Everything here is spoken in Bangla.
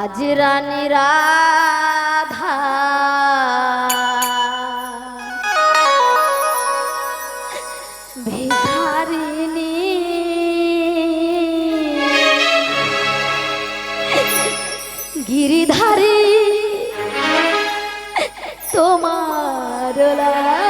আজ রানী রাধা। গিরিধারী তোমার লা